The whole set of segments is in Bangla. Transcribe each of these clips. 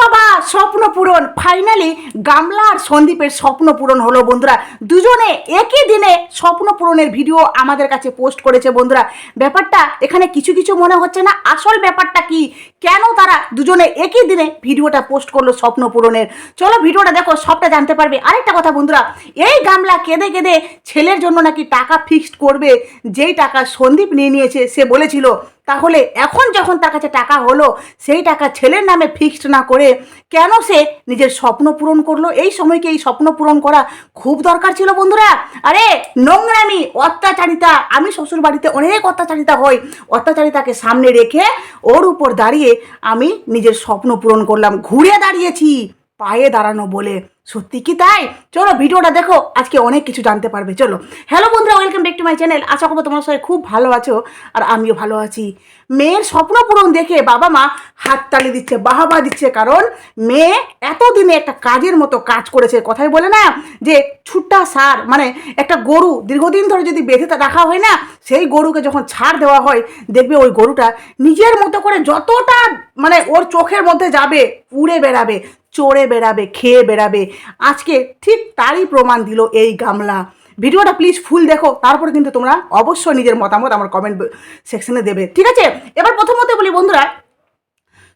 বাবা, স্বপ্ন পূরণ। ফাইনালি গামলা আর সন্দীপের স্বপ্ন পূরণ হলো, বন্ধুরা। দুজনে একই দিনে স্বপ্ন পূরণের ভিডিও আমাদের কাছে পোস্ট করেছে, বন্ধুরা। ব্যাপারটা এখানে কিছু কিছু মনে হচ্ছে না। আসল ব্যাপারটা কি? কেন তারা দুজনে একই দিনে ভিডিওটা পোস্ট করল স্বপ্ন পূরণের? চলো ভিডিওটা দেখো, সবটা জানতে পারবে। আরেকটা কথা, বন্ধুরা, এই গামলা কেঁদে কেঁদে ছেলের জন্য নাকি টাকা ফিক্সড করবে? যেই টাকা সন্দীপ নিয়ে নিয়েছে, সে বলেছিল তাহলে এখন যখন তার কাছে টাকা হলো, সেই টাকা ছেলের নামে ফিক্সড না করে কেন সে নিজের স্বপ্ন পূরণ করল? এই সময়কে এই স্বপ্ন পূরণ করা খুব দরকার ছিল বন্ধুরা। আরে, নোংরামি, অত্যাচারিতা। আমি শ্বশুর বাড়িতে অনেক অত্যাচারিতা হই। অত্যাচারিতাকে সামনে রেখে ওর উপর দাঁড়িয়ে আমি নিজের স্বপ্ন পূরণ করলাম। ঘুরে দাঁড়িয়েছি। পায়ে দাঁড়ানো বলে। সত্যি কি তাই? চলো ভিডিওটা দেখো, আজকে অনেক কিছু জানতে পারবে, চলো। হ্যালো বন্ধুরা welcome back to my channel আশা করব তোমার সবাই খুব ভালো আছো আর আমিও ভালো আছি। মেয়ের স্বপ্ন পূরণ দেখে বাবা মা হাততালি দিচ্ছে, বাহাবা দিচ্ছে, কারণ মেয়ে এতদিনে একটা কাজের মতো কাজ করেছে। কথাই বলে না যে ছুট্টা সার মানে একটা গরু দীর্ঘদিন ধরে যদি বেঁধে রাখা হয় না, সেই গরুকে যখন ছাড় দেওয়া হয়, দেখবে ওই গরুটা নিজের মতো করে যতটা মানে ওর চোখের মধ্যে যাবে, উড়ে বেড়াবে চড়ে বেড়াবে, খেয়ে বেড়াবে। আজকে ঠিক তারই প্রমাণ দিল এই গামলা। ভিডিওটা প্লিজ ফুল দেখো, তারপরে কিন্তু তোমরা অবশ্যই নিজের মতামত আমার কমেন্ট সেকশনে দেবে। ঠিক আছে? এবার প্রথমত বলি বন্ধুরা,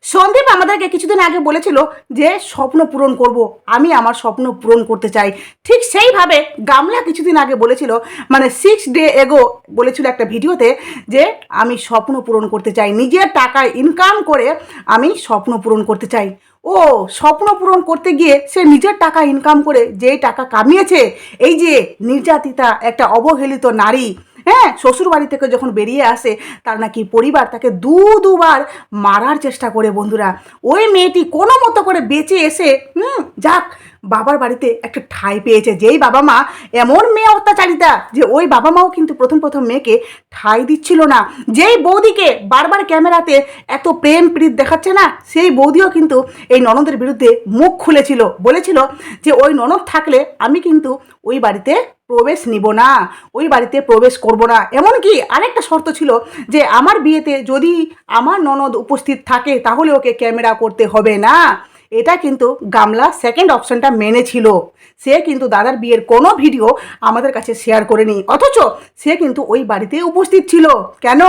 সন্দীপ আমাদেরকে কিছুদিন আগে বলেছিল যে স্বপ্ন পূরণ করব, আমি আমার স্বপ্ন পূরণ করতে চাই। ঠিক সেইভাবে গামলা কিছুদিন আগে বলেছিল মানে সিক্স ডে এগো বলেছিল একটা ভিডিওতে যে আমি স্বপ্ন পূরণ করতে চাই, নিজের টাকায় ইনকাম করে আমি স্বপ্ন পূরণ করতে চাই। ও, স্বপ্ন পূরণ করতে গিয়ে সে নিজের টাকা ইনকাম করে যেই টাকা কামিয়েছে, এই যে নির্যাতিতা একটা অবহেলিত নারী। হ্যাঁ শ্বশুর বাড়ি থেকে যখন বেরিয়ে আসে, তার নাকি পরিবার তাকে দু দুবার মারার চেষ্টা করে বন্ধুরা। ওই মেয়েটি কোনো মতো করে বেঁচে এসে, হুম, যাক, বাবার বাড়িতে একটা ঠাঁই পেয়েছে। যেই বাবা মা, এমন মেয়ে অত্যাচারিতা যে ওই বাবা মাও কিন্তু প্রথম প্রথম মেয়েকে ঠাঁই দিচ্ছিল না। যেই বৌদিকে বারবার ক্যামেরাতে এত প্রেম প্রীত দেখাচ্ছে না, সেই বৌদিও কিন্তু এই ননদের বিরুদ্ধে মুখ খুলেছিল। বলেছিল যে, ওই ননদ থাকলে আমি কিন্তু ওই বাড়িতে প্রবেশ নিব না, ওই বাড়িতে প্রবেশ করব না। এমনকি আরেকটা শর্ত ছিল যে আমার বিয়েতে যদি আমার ননদ উপস্থিত থাকে, তাহলে ওকে ক্যামেরা করতে হবে না। এটা কিন্তু গামলা সেকেন্ড অপশনটা মেনেছিল সে কিন্তু দাদার বিয়ের কোনো ভিডিও আমাদের কাছে শেয়ার করেনি। অথচ সে কিন্তু ওই বাড়িতে উপস্থিত ছিল। কেন?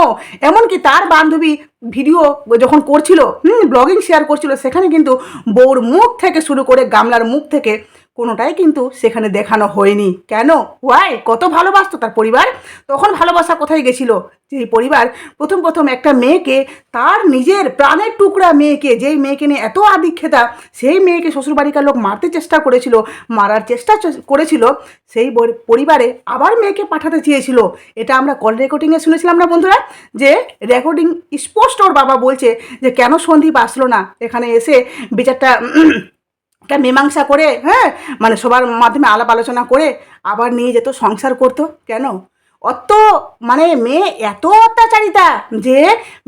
এমনকি তার বান্ধবী ভিডিও যখন করছিল, হুম ব্লগিং শেয়ার করছিল, সেখানে কিন্তু বউর মুখ থেকে শুরু করে গামলার মুখ থেকে কোনোটাই কিন্তু সেখানে দেখানো হয়নি। কেন? ওয়াই কত ভালোবাসতো তার পরিবার? তখন ভালোবাসা কোথায় গেছিল? যে পরিবার প্রথম প্রথম একটা মেয়েকে, তার নিজের প্রাণের টুকরা মেয়েকে, যেই মেয়েকে নিয়ে এত আদিক্ষেতা, সেই মেয়েকে শ্বশুরবাড়িকার লোক মারতে চেষ্টা করেছিল, মারার চেষ্টা করেছিল, সেই পরিবারে আবার মেয়েকে পাঠাতে চেয়েছিল। এটা আমরা কল রেকর্ডিংয়ে শুনেছিলাম না বন্ধুরা? যে রেকর্ডিং স্পষ্ট ওর বাবা বলছে যে, কেন সন্দীপ আসলো না? এখানে এসে বিচারটা একটা মীমাংসা করে হ্যাঁ? মানে সবার মাধ্যমে আলাপ আলোচনা করে আবার নিয়ে যেত, সংসার করতো, কেন? অত মানে মেয়ে এত অত্যাচারিতা যে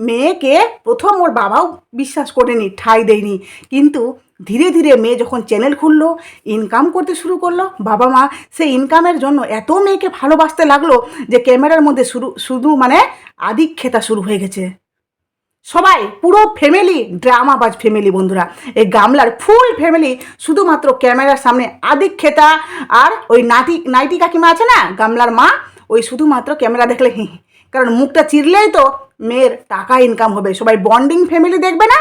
মেয়েকে প্রথম ওর বাবাও বিশ্বাস করেনি, ঠাই দেয়নি। কিন্তু ধীরে ধীরে মেয়ে যখন চ্যানেল খুললো ইনকাম করতে শুরু করল, বাবা মা সেই ইনকামের জন্য এত মেয়েকে ভালোবাসতে লাগল যে ক্যামেরার মধ্যে শুরু, শুধু মানে আদিক্ষেতা শুরু হয়ে গেছে। সবাই, পুরো ফ্যামিলি ড্রামাবাজ ফ্যামিলি বন্ধুরা। এই গামলার ফুল ফ্যামিলি শুধুমাত্র ক্যামেরার সামনে আদিক খেতা আর ওই নাটি নাইটি কাকিমা আছে না, গামলার মা, ওই শুধুমাত্র ক্যামেরা দেখলে হি। কারণ মুখটা চিরলেই তো মেয়ের টাকা ইনকাম হবে। সবাই বন্ডিং ফ্যামিলি দেখবে না?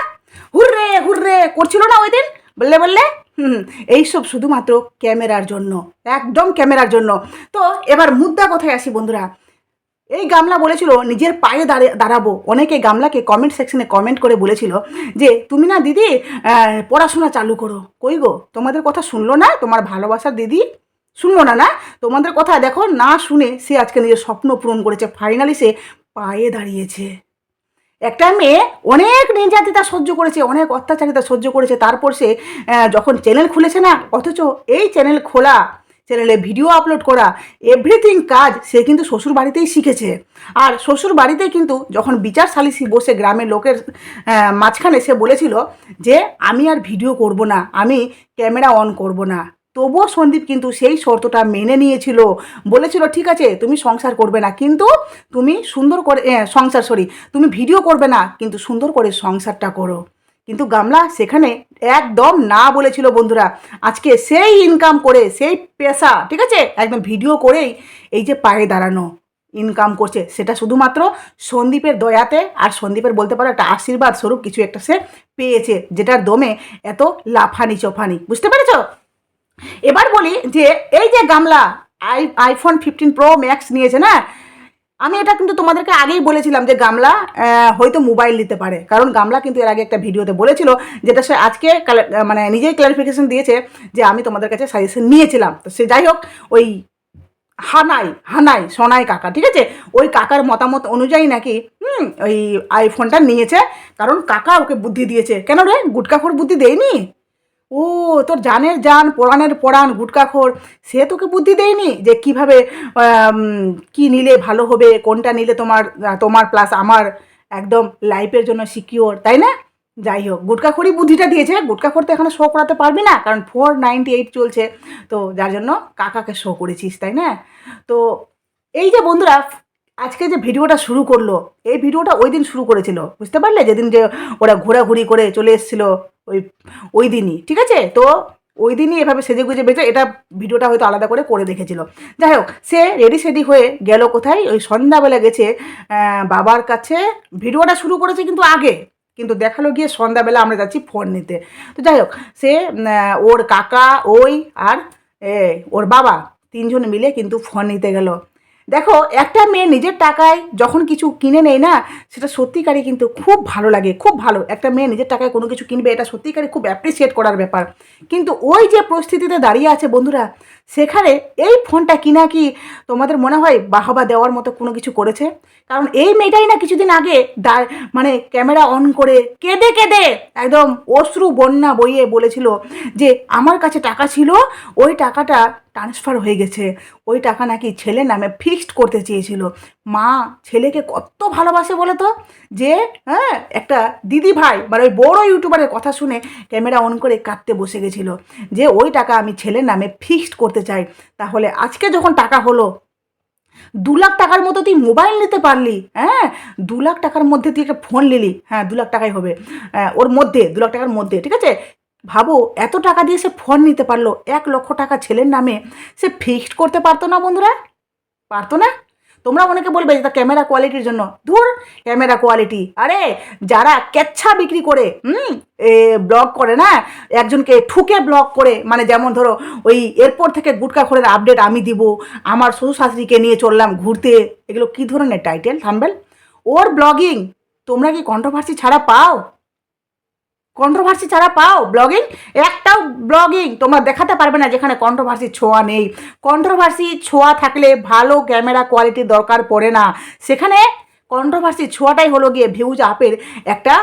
হুররে হুররে, করছিল না ওই দিন বললে বললে? হুম এইসব শুধুমাত্র ক্যামেরার জন্য, একদম ক্যামেরার জন্য। তো এবার মুদ্রা কোথায় আসি বন্ধুরা। এই গামলা বলেছিল, নিজের পায়ে দাঁড়িয়ে দাঁড়াবো। অনেকে গামলাকে কমেন্ট সেকশনে কমেন্ট করে বলেছিল যে, তুমি না দিদি পড়াশোনা চালু করো। কই গো, তোমাদের কথা শুনলো না? তোমার ভালোবাসার দিদি? শুনলো না না? তোমাদের কথা দেখো, না শুনে সে আজকে নিজের স্বপ্ন পূরণ করেছে। ফাইনালি সে পায়ে দাঁড়িয়েছে। একটা মেয়ে অনেক নির্যাতিতা সহ্য করেছে, অনেক অত্যাচারিতা সহ্য করেছে। তারপর সে যখন চ্যানেল খুলেছে না, অথচ এই চ্যানেল খোলা চ্যানেলে ভিডিও আপলোড করা এভরিথিং কাজ সে কিন্তু শ্বশুর বাড়িতেই শিখেছে। আর শ্বশুর বাড়িতে কিন্তু যখন বিচার সালিসি বসে গ্রামের লোকের মাঝখানে সে বলেছিল যে, আমি আর ভিডিও করব না, আমি ক্যামেরা অন করব না। তবুও সন্দীপ কিন্তু সেই শর্তটা মেনে নিয়েছিল। বলেছিল, ঠিক আছে, তুমি সংসার করবে না, কিন্তু তুমি সুন্দর করে সংসার সরি তুমি ভিডিও করবে না, কিন্তু সুন্দর করে সংসারটা করো। কিন্তু গামলা সেখানে একদম না বলেছিল বন্ধুরা। আজকে সেই ইনকাম করে, সেই পেশা, ঠিক আছে? একদম ভিডিও করেই এই যে পায়ে দাঁড়ানো ইনকাম করছে। সেটা শুধুমাত্র সন্দীপের দয়াতে আর সন্দীপের বলতে পারো একটা আশীর্বাদ স্বরূপ কিছু একটা সে পেয়েছে, যেটার দমে এত লাফানি চোফানি। বুঝতে পেরেছ? এবার বলি যে এই যে গামলা, I iPhone fifteen pro max নিয়েছে না? আমি এটা কিন্তু তোমাদেরকে আগেই বলেছিলাম যে গামলা হয়তো মোবাইল নিতে পারে। কারণ গামলা কিন্তু এর আগে একটা ভিডিওতে বলেছিল যেটা সে আজকে মানে নিজেই ক্লারিফিকেশন দিয়েছে যে আমি তোমাদের কাছে সাজেশন নিয়েছিলাম। তো সে যাই হোক, ওই হানাই হানাই, সোনাই কাকা, ঠিক আছে? ওই কাকার মতামত অনুযায়ী নাকি, হুম, ওই আইফোনটা নিয়েছে। কারণ কাকা ওকে বুদ্ধি দিয়েছে। কেন রে? গুটকাখোর বুদ্ধি দেয়নি? ও, তোর জানের জান পড়ানের পড়ান গুটকাখোর সে তোকে বুদ্ধি দেয়নি যে কীভাবে কি নিলে ভালো হবে, কোনটা নিলে তোমার তোমার প্লাস আমার একদম লাইফের জন্য সিকিওর তাই না? যাই হোক গুটকাখড়ি বুদ্ধিটা দিয়েছে গুটকাখড় তো এখানে শো করাতে পারবি না, কারণ ফোর নাইনটি এইট চলছে, তো যার জন্য কাকাকে শো করেছিস, তাই না? তো এই যে বন্ধুরা, আজকে যে ভিডিওটা শুরু করল, এই ভিডিওটা ওই দিন শুরু করেছিল, বুঝতে পারলে? যেদিন যে ওরা ঘোরাঘুরি করে চলে এসেছিল ওই ওই দিনই ঠিক আছে? তো ওই দিনই এভাবে সেজে গুজে বেঁচে এটা ভিডিওটা হয়তো আলাদা করে করে দেখেছিল। যাই হোক সে রেডি সেডি হয়ে গেল কোথায়? ওই সন্ধ্যাবেলা গেছে বাবার কাছে। ভিডিওটা শুরু করেছে কিন্তু আগে কিন্তু দেখাল গিয়ে সন্ধ্যাবেলা আমরা যাচ্ছি ফোন নিতে। তো যাই হোক সে ওর কাকা ওই আর এ, ওর বাবা তিনজন মিলে কিন্তু ফোন নিতে গেল। দেখো, একটা মেয়ে নিজের টাকায় যখন কিছু কিনে নেয় না, সেটা সত্যিকারই কিন্তু খুব ভালো লাগে, খুব ভালো। একটা মেয়ে নিজের টাকায় কোনো কিছু কিনবে, এটা সত্যিকারই খুব অ্যাপ্রিসিয়েট করার ব্যাপার। কিন্তু ওই যে পরিস্থিতিতে দাঁড়িয়ে আছে বন্ধুরা সেখানে এই ফোনটা কিনা কি তোমাদের মনে হয় বাহবা দেওয়ার মতো কোনো কিছু করেছে? কারণ এই মেয়েটাই না কিছুদিন আগে মানে ক্যামেরা অন করে কেঁদে কেঁদে একদম অশ্রু বন্যা বইয়ে বলেছিল যে আমার কাছে টাকা ছিল, ওই টাকাটা ট্রান্সফার হয়ে গেছে। ওই টাকা নাকি ছেলে নামে ফিক্সড করতে চেয়েছিল। মা ছেলেকে কত ভালোবাসে বলে তো? যে হ্যাঁ একটা দিদি ভাই মানে ওই বড় ইউটিউবারের কথা শুনে ক্যামেরা অন করে কাঁদতে বসে গেছিল। যে ওই টাকা আমি ছেলের নামে ফিক্সড করতে চাই। তাহলে আজকে যখন টাকা হলো, দু লাখ টাকার মতো তুই মোবাইল নিতে পারলি হ্যাঁ? দু লাখ টাকার মধ্যে তুই একটা ফোন নিলি হ্যাঁ দু লাখ টাকাই হবে। ওর মধ্যে, দু লাখ টাকার মধ্যে, ঠিক আছে? ভাবো, এত টাকা দিয়ে সে ফোন নিতে পারল, এক লক্ষ টাকা ছেলের নামে, সে ফিক্সড করতে পারতো না বন্ধুরা? পারতো না? তোমরা অনেকে বলবে যে ক্যামেরা কোয়ালিটির জন্য। ধুর ক্যামেরা কোয়ালিটি আরে, যারা কেচ্ছা বিক্রি করে, হুম, এ ব্লগ করে না, একজনকে ঠুকে ব্লগ করে মানে যেমন ধরো, ওই এরপর থেকে গুটকা খোরের আপডেট আমি দিব, আমার শ্বশুর শাশুড়িকে নিয়ে চললাম ঘুরতে, এগুলো কী ধরনের টাইটেল থাম্বেল? ওর ব্লগিং তোমরা কি কন্ট্রোভার্সি ছাড়া পাও? কন্ট্রোভার্সি ছাড়া পাও ব্লগিং একটাও ব্লগিং তোমরা দেখাতে পারবে না যেখানে কন্ট্রোভার্সি ছোঁয়া নেই। কন্ট্রোভার্সি ছোঁয়া থাকলে ভালো ক্যামেরা কোয়ালিটির দরকার পড়ে না। সেখানে কন্ট্রোভার্সি ছোঁয়াটাই হলো গিয়ে ভিউজ আপের একটা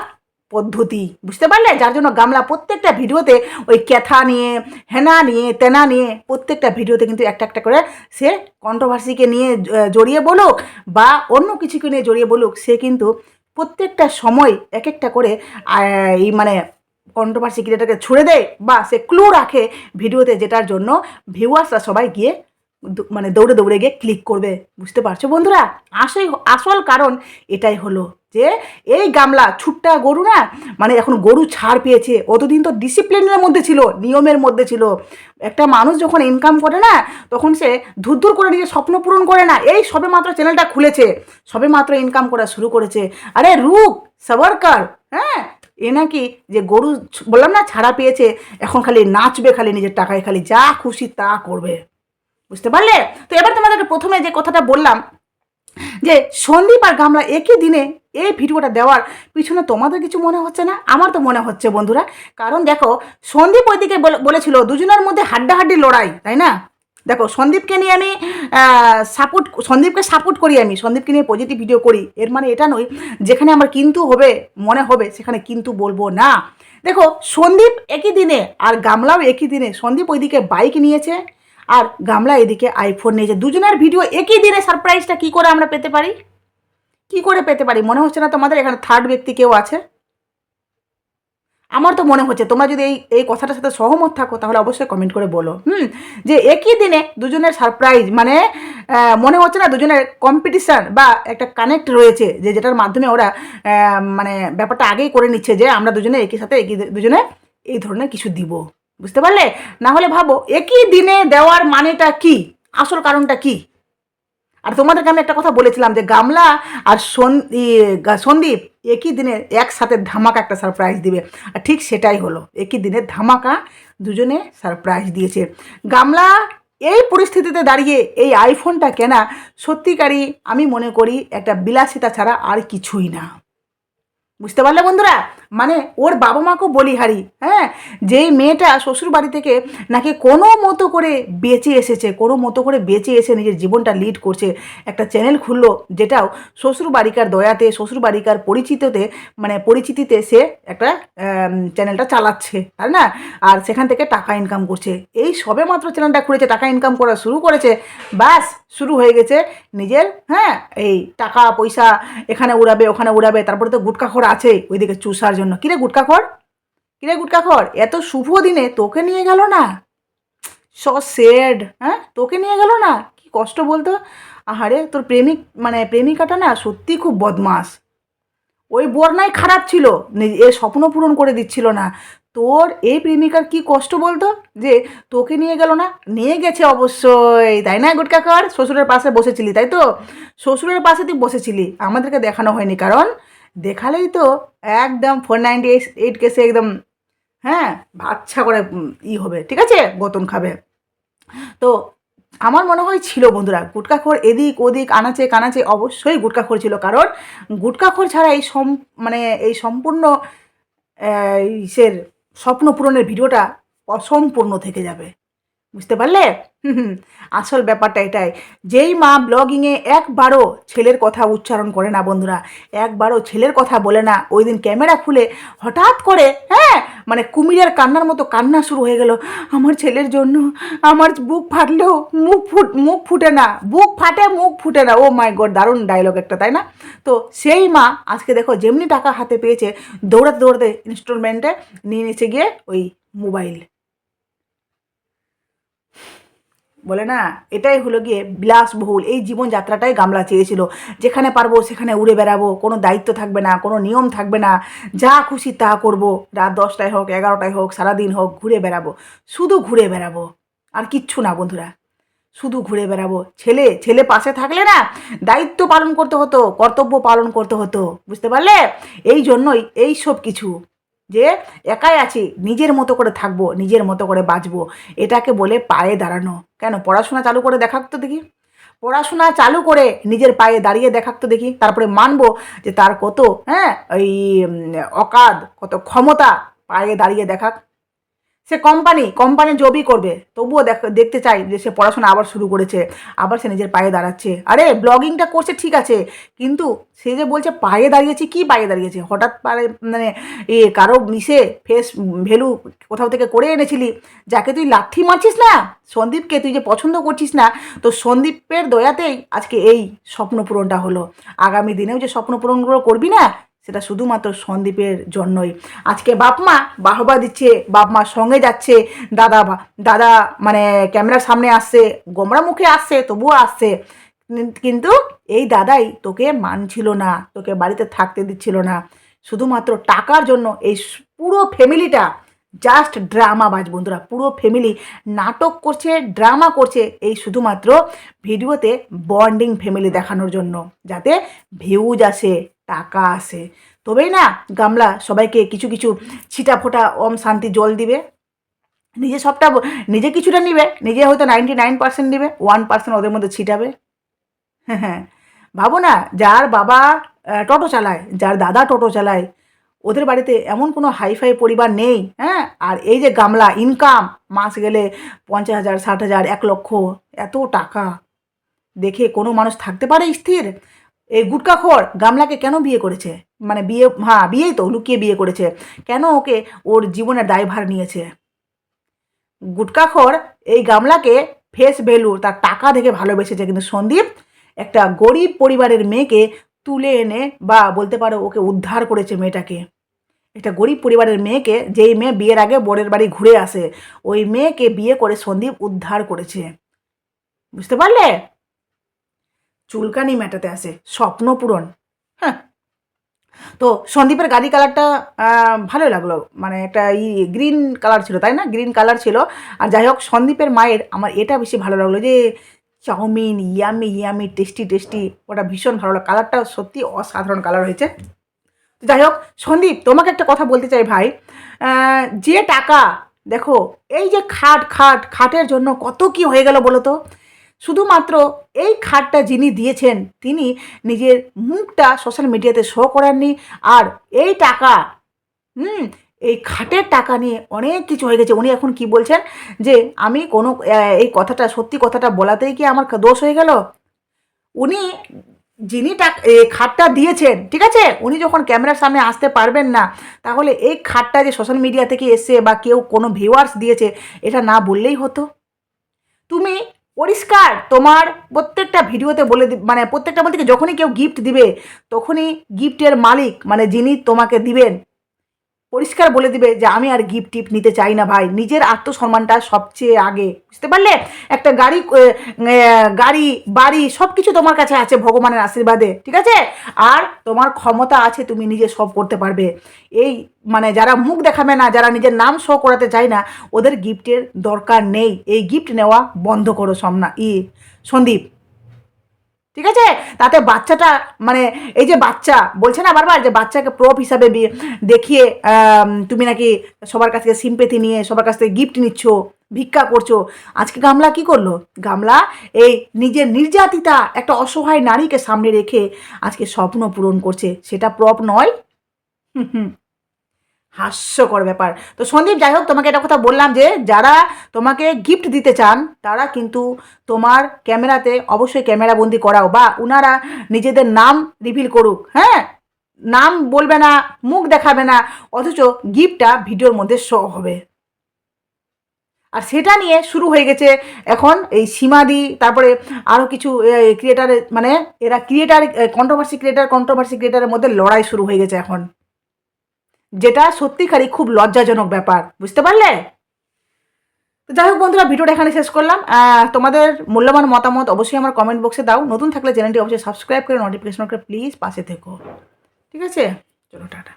পদ্ধতি। বুঝতে পারলে? যার জন্য গামলা প্রত্যেকটা ভিডিওতে ওই ক্যাথা নিয়ে, হেনা নিয়ে, তেনা নিয়ে প্রত্যেকটা ভিডিওতে কিন্তু একটা একটা করে সে কন্ট্রোভার্সিকে নিয়ে জড়িয়ে বলুক বা অন্য কিছুকে নিয়ে জড়িয়ে বলুক, সে কিন্তু প্রত্যেকটা সময় এক একটা করে এই মানে কন্ট্রোভার্সি ক্রিয়েটারকে ছুড়ে দেয় বা সে ক্লু রাখে ভিডিওতে যেটার জন্য ভিউয়ার্সরা সবাই গিয়ে মানে দৌড়ে দৌড়ে গিয়ে ক্লিক করবে। বুঝতে পারছ বন্ধুরা? আসল আসল কারণ এটাই হলো যে, এই গামলা ছুট্টা গরু না মানে এখন গরু ছাড় পেয়েছে। অতদিন তো ডিসিপ্লিনের মধ্যে ছিল, নিয়মের মধ্যে ছিল। একটা মানুষ যখন ইনকাম করে না, তখন সে ধুর করে নিজের স্বপ্ন পূরণ করে না। এই সবে মাত্র চ্যানেলটা খুলেছে সবে মাত্র ইনকাম করা শুরু করেছে। আরে রুক সবার কর হ্যাঁ? এ নাকি যে গরু, বললাম না, ছাড়া পেয়েছে, এখন খালি নাচবে খালি নিজের টাকায়, খালি যা খুশি তা করবে। বুঝতে পারলে? তো এবার তোমাদেরকে প্রথমে যে কথাটা বললাম, যে সন্দীপ আর গামলা একই দিনে এই ভিডিওটা দেওয়ার পিছনে তোমাদের কিছু মনে হচ্ছে না? আমার তো মনে হচ্ছে বন্ধুরা। কারণ দেখো, সন্দীপ ওইদিকে বলে- বলেছিল, দুজনের মধ্যে হাড্ডাহাড্ডি লড়াই তাই না? দেখো, সন্দীপকে নিয়ে আমি সাপোর্ট সন্দীপকে সাপোর্ট করি আমি, সন্দীপকে নিয়ে পজিটিভ ভিডিও করি। এর মানে এটা নয়, যেখানে আমার কিন্তু হবে, মনে হবে, সেখানে কিন্তু বলব না। দেখো, সন্দীপ একই দিনে আর গামলাও একই দিনে, সন্দীপ ওইদিকে বাইক নিয়েছে আর গামলা এদিকে আইফোন নিয়েছে দুজনের ভিডিও একই দিনে সারপ্রাইজটা কি করে আমরা পেতে পারি? কি করে পেতে পারি? মনে হচ্ছে না তোমাদের এখানে থার্ড ব্যক্তি কেউ আছে? আমার তো মনে হচ্ছে তোমরা যদি এই এই কথাটার সাথে সহমত থাকো, তাহলে অবশ্যই কমেন্ট করে বলো। হুম, যে একই দিনে দুজনের সারপ্রাইজ মানে মনে হচ্ছে না দুজনের কম্পিটিশান বা একটা কানেক্ট রয়েছে, যে যেটার মাধ্যমে ওরা মানে ব্যাপারটা আগেই করে নিচ্ছে যে আমরা দুজনে একই সাথে, একই দুজনে এই ধরনের কিছু দিব। বুঝতে পারলে? না হলে ভাবো, একই দিনে দেওয়ার মানেটা কি? আসল কারণটা কি? আর তোমাদেরকে আমি একটা কথা বলেছিলাম যে গামলা আর সন- সন্দীপ একই দিনে একসাথে ধামাকা একটা সারপ্রাইজ দিবে। আর ঠিক সেটাই হলো, একই দিনে ধামাকা দুজনে সারপ্রাইজ দিয়েছে। গামলা এই পরিস্থিতিতে দাঁড়িয়ে এই আইফোনটা কেনা সত্যিকারই আমি মনে করি একটা বিলাসিতা ছাড়া আর কিছুই না। বুঝতে পারলে বন্ধুরা? মানে ওর বাবা মাকেও বলিহারি হ্যাঁ? যেই মেয়েটা শ্বশুর বাড়ি থেকে নাকি কোনো মতো করে বেঁচে এসেছে, কোনো মতো করে বেঁচে এসে নিজের জীবনটা লিড করছে, একটা চ্যানেল খুললো যেটাও শ্বশুর বাড়িকার দয়াতে, শ্বশুর বাড়িকার পরিচিততে মানে পরিচিতিতে সে একটা চ্যানেলটা চালাচ্ছে, তাই না? আর সেখান থেকে টাকা ইনকাম করছে। এই সবে মাত্র চ্যানেলটা খুলেছে, টাকা ইনকাম করা শুরু করেছে, ব্যাস, শুরু হয়ে গেছে নিজের হ্যাঁ? এই টাকা, পয়সা, এখানে উড়াবে, ওখানে উড়াবে, তারপরে তো গুটকাখোর আছে ওইদিকে চুষার জন্য। কিরে গুটকাখোর কিরে গুটকাখোর এত শুভ দিনে তোকে নিয়ে গেল না? স সেড হ্যাঁ? তোকে নিয়ে গেল না? কি কষ্ট বলতো? আহারে, তোর প্রেমিক মানে প্রেমিকাটা না সত্যি খুব বদমাস। ওই বর্ণাই খারাপ ছিল। এ স্বপ্ন পূরণ করে দিচ্ছিল না। তোর এই প্রেমিকার কি কষ্ট বলতো? যে তোকে নিয়ে গেল না? নিয়ে গেছে অবশ্যই, তাই না গুটকাকর শ্বশুরের পাশে বসেছিলি, তাই তো? শ্বশুরের পাশে তুই বসেছিলি। আমাদেরকে দেখানো হয়নি, কারণ দেখালেই তো একদম ফোর নাইনটি এইট কেসে একদম হ্যাঁ বাচ্চা করে ই হবে, ঠিক আছে? গতন খাবে। তো আমার মনে হয় ছিল বন্ধুরা গুটকাখোর এদিক ওদিক, আনাচে কানাচে অবশ্যই গুটকাখোর ছিল। কারণ গুটকাখোর ছাড়া এই সম মানে এই সম্পূর্ণ ইসের স্বপ্ন পূরণের ভিডিওটা অসম্পূর্ণ থেকে যাবে। বুঝতে পারলে? আসল ব্যাপারটা এটাই। যেই মা ব্লগিংয়ে একবারও ছেলের কথা উচ্চারণ করে না বন্ধুরা, একবারও ছেলের কথা বলে না, ওই দিন ক্যামেরা খুলে হঠাৎ করে হ্যাঁ মানে কুমিরের কান্নার মতো কান্না শুরু হয়ে গেল। আমার ছেলের জন্য আমার বুক ফাটলেও মুখ ফুট, মুখ ফুটে না, বুক ফাটে, মুখ ফুটে না। ও মাই গড, দারুণ ডায়লগ একটা, তাই না? তো সেই মা আজকে দেখো যেমনি টাকা হাতে পেয়েছে, দৌড়াতে দৌড়াতে ইনস্টলমেন্টে নিয়ে নিচে গিয়ে ওই মোবাইল বলে না? এটাই হলো গিয়ে বিলাসবহুল এই জীবনযাত্রাটাই গামলা চেয়েছিল। যেখানে পারব সেখানে উড়ে বেড়াবো। কোনো দায়িত্ব থাকবে না, কোনো নিয়ম থাকবে না। যা খুশি তা করব। রাত দশটায় হোক, এগারোটায় হোক, সারাদিন হোক, ঘুরে বেড়াবো। শুধু ঘুরে বেড়াবো। আর কিচ্ছু না, বন্ধুরা। শুধু ঘুরে বেড়াবো। ছেলে ছেলে পাশে থাকলে না দায়িত্ব পালন করতে হতো, কর্তব্য পালন করতে হতো। বুঝতে পারলে? এই জন্যই, এই সব কিছু। যে একাই আছি, নিজের মতো করে থাকব, নিজের মতো করে বাঁচবো, এটাকে বলে পায়ে দাঁড়ানো। কেন? পড়াশোনা চালু করে দেখাক দেখি। পড়াশোনা চালু করে নিজের পায়ে দাঁড়িয়ে দেখাক দেখি। তারপরে মানবো যে তার কত হ্যাঁ ওই অকাদ, কত ক্ষমতা পায়ে দাঁড়িয়ে দেখাক। সে কোম্পানি কোম্পানি জবই করবে। তবুও দেখ, দেখতে চাই যে সে পড়াশোনা আবার শুরু করেছে, আবার সে নিজের পায়ে দাঁড়াচ্ছে। আরে ব্লগিংটা করছে ঠিক আছে, কিন্তু সে যে বলছে পায়ে দাঁড়িয়েছি, কি পায়ে দাঁড়িয়েছে? হঠাৎ পারে মানে এ কারও মিশে ফেস ভ্যালু কোথাও থেকে করে এনেছিলি। যাকে তুই লাঠি মারছিস না, সন্দীপকে তুই যে পছন্দ করছিস না, তো সন্দীপের দয়াতেই আজকে এই স্বপ্ন পূরণটা হলো। আগামী দিনেও যে স্বপ্ন পূরণগুলো করবি না সেটা শুধুমাত্র সন্দীপের জন্যই। আজকে বাপমা বাহবা দিচ্ছে বাপমার সঙ্গে যাচ্ছে, দাদা দাদা মানে ক্যামেরার সামনে আসছে, গোমরা মুখে আসছে, তবুও আসছে। কিন্তু এই দাদাই তোকে মানছিল না, তোকে বাড়িতে থাকতে দিচ্ছিল না। শুধুমাত্র টাকার জন্য এই পুরো ফ্যামিলিটা, জাস্ট ড্রামা বাজ বন্ধুরা, পুরো ফ্যামিলি নাটক করছে, ড্রামা করছে এই শুধুমাত্র ভিডিওতে বন্ডিং ফ্যামিলি দেখানোর জন্য, যাতে ভিউজ আসে। টাকা আসে তবেই না গামলা সবাইকে কিছু কিছু ছিটা ফোটা ওম শান্তি জল দিবে। নিজে সবটা নিজে কিছুটা নিবে, নিজে হয়তো নাইনটি নাইন পার্সেন্ট নিবে ওয়ান পার্সেন্ট ওদের মধ্যে ছিটাবে। হ্যাঁ হ্যাঁ। ভাবো না, যার বাবা টোটো চালায়, যার দাদা টোটো চালায়, ওদের বাড়িতে এমন কোনো হাইফাই পরিবার নেই হ্যাঁ? আর এই যে গামলা ইনকাম মাস গেলে পঞ্চাশ হাজার, ষাট হাজার, এক লক্ষ, এত টাকা। দেখে কোনো মানুষ থাকতে পারে স্থির? এই গুটকাখোর গামলাকে কেন বিয়ে করেছে? মানে বিয়ে হ্যাঁ বিয়েই তো, লুকিয়ে বিয়ে করেছে। কেন ওকে ওর জীবনের দায়ভার নিয়েছে? গুটকাখোর এই গামলাকে ফেস ভ্যালু, তার টাকা দেখে ভালোবেসেছে কিন্তু সন্দীপ, একটা গরিব পরিবারের মেয়েকে তুলে এনে বা বলতে পারো ওকে উদ্ধার করেছে মেয়েটাকে। একটা গরিব পরিবারের মেয়েকে, যেই মেয়ে বিয়ের আগে বোরের বাড়ি ঘুরে আসে, ওই মেয়েকে বিয়ে করে সন্দীপ উদ্ধার করেছে। বুঝতে পারলে? চুলকানি মেটাতে আসে, স্বপ্ন পূরণ। হ্যাঁ। তো সন্দীপের গাড়ি কালারটা ভালো লাগল। মানে একটা ই, গ্রিন কালার ছিল, তাই না? গ্রিন কালার ছিল। আর যাই হোক, সন্দীপের মায়ের, আমার এটা বেশি ভালো লাগল যে, chowmein, yummy yummy, tasty tasty, ওটা ভীষণ ভালো লাগল। কালারটা সত্যি অসাধারণ কালার হয়েছে। যাই হোক, সন্দীপ, তোমাকে একটা কথা বলতে চাই ভাই। যে টাকা, দেখো, এই যে খাট খাট, খাটের জন্য কত কি হয়ে গেল বলো তো? শুধুমাত্র এই খাটটা যিনি দিয়েছেন, তিনি নিজের মুখটা সোশ্যাল মিডিয়াতে শো করেননি আর এই টাকা, হুম, এই খাটের টাকা নিয়ে অনেক কিছু হয়ে গেছে। উনি এখন কি বলছেন? যে আমি কোনো এই কথাটা, সত্যি কথাটা বলাতেই কি আমার দোষ হয়ে গেল? উনি যিনি টাক- খাটটা দিয়েছেন, ঠিক আছে? উনি যখন ক্যামেরার সামনে আসতে পারবেন না, তাহলে এই খাটটা যে সোশ্যাল মিডিয়া থেকে এসে বা কেউ কোনো ভিউয়ার্স দিয়েছে, এটা না বললেই হতো। পরিষ্কার। তোমার প্রত্যেকটা ভিডিওতে বলে মানে প্রত্যেকটা বলতে যখনই কেউ গিফট দিবে, তখনই গিফটের মালিক মানে যিনি তোমাকে দিবেন পরিষ্কার বলে দিবে যে আমি আর গিফট টিফট নিতে চাই না ভাই। নিজের আত্মসম্মানটা সবচেয়ে আগে। বুঝতে পারলে? একটা গাড়ি গাড়ি, বাড়ি সব কিছু তোমার কাছে আছে ভগবানের আশীর্বাদে, ঠিক আছে? আর তোমার ক্ষমতা আছে, তুমি নিজে সব করতে পারবে। এই মানে যারা মুখ দেখাবে না, যারা নিজের নাম শো করাতে চায় না, ওদের গিফটের দরকার নেই। এই গিফট নেওয়া বন্ধ করো, সমনা। ই, সন্দীপ। ঠিক আছে? তাতে বাচ্চাটা মানে এই যে বাচ্চা, বলছে না বারবার যে বাচ্চাকে প্রপ হিসাবে দেখিয়ে তুমি নাকি সবার কাছ থেকে সিম্পেথি নিয়ে, সবার কাছ থেকে গিফট নিচ্ছ, ভিক্ষা করছ। আজকে গামলা কি করল? গামলা এই নিজের নির্যাতিতা একটা অসহায় নারীকে সামনে রেখে আজকে স্বপ্ন পূরণ করছে। সেটা প্রপ নয়। হুম হুম। হাস্যকর ব্যাপার। তো সন্দীপ, যাই হোক, তোমাকে একটা কথা বললাম যে, যারা তোমাকে গিফট দিতে চান, তারা কিন্তু তোমার ক্যামেরাতে অবশ্যই ক্যামেরা বন্দি করাও বা উনারা নিজেদের নাম রিভিল করুক হ্যাঁ? নাম বলবে না, মুখ দেখাবে না, অথচ গিফটটা ভিডিওর মধ্যে শো হবে। আর সেটা নিয়ে শুরু হয়ে গেছে এখন এই সীমাদি, তারপরে আরও কিছু ক্রিয়েটার মানে এরা ক্রিয়েটার কন্ট্রোভার্সি ক্রিয়েটার কন্ট্রোভার্সি ক্রিয়েটারের মধ্যে লড়াই শুরু হয়ে গেছে এখন। যেটা সত্যিকারই খুব লজ্জাজনক ব্যাপার, বুঝতে পারলে? তো যাই হোক বন্ধুরা, ভিডিওটা এখানে শেষ করলাম। তোমাদের মূল্যবান মতামত অবশ্যই আমার কমেন্ট বক্সে দাও। নতুন থাকলে চ্যানেলটি অবশ্যই সাবস্ক্রাইব করে নোটিফিকেশন করে প্লিজ পাশে থেকো। ঠিক আছে? চলো, টাটা।